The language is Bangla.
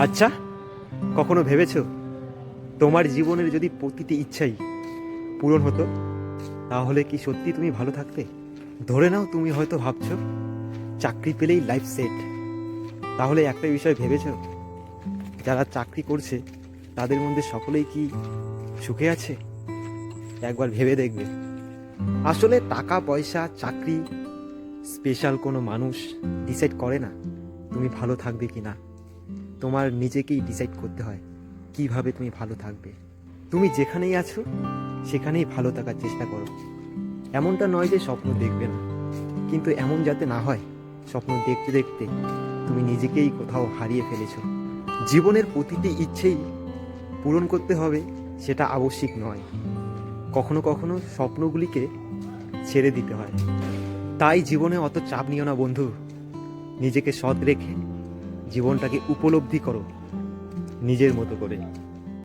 আচ্ছা কখনো ভেবেছ তোমার জীবনের যদি প্রতিটি ইচ্ছাই পূরণ হতো, তাহলে কি সত্যি তুমি ভালো থাকতে? ধরে নাও তুমি হয়তো ভাবছ, চাকরি পেলেই লাইফ সেট তাহলে একটা বিষয় ভেবেছো, যারা চাকরি করছে, তাদের মধ্যে সকলেই কি সুখে আছে? একবার ভেবে দেখবে। আসলে টাকা, পয়সা, চাকরি স্পেশাল কোনো মানুষ ডিসাইড করে না তুমি ভালো থাকবে কি না তোমার নিজেকেই ডিসাইড করতে হয় কীভাবে তুমি ভালো থাকবে। তুমি যেখানেই আছো, সেখানেই ভালো থাকার চেষ্টা করো। এমনটা নয় যে স্বপ্ন দেখবে না। কিন্তু এমন যাতে না হয়, স্বপ্ন দেখতে দেখতে তুমি নিজেকেই কোথাও হারিয়ে ফেলেছো। জীবনের প্রতিটি ইচ্ছেই পূরণ করতে হবে, সেটা আবশ্যিক নয়। কখনো কখনো স্বপ্নগুলিকে ছেড়ে দিতে হয়। তাই জীবনে অত চাপ নিও না বন্ধু। নিজেকে সৎ রেখে জীবনটাকে উপলব্ধি করো নিজের মতো করে।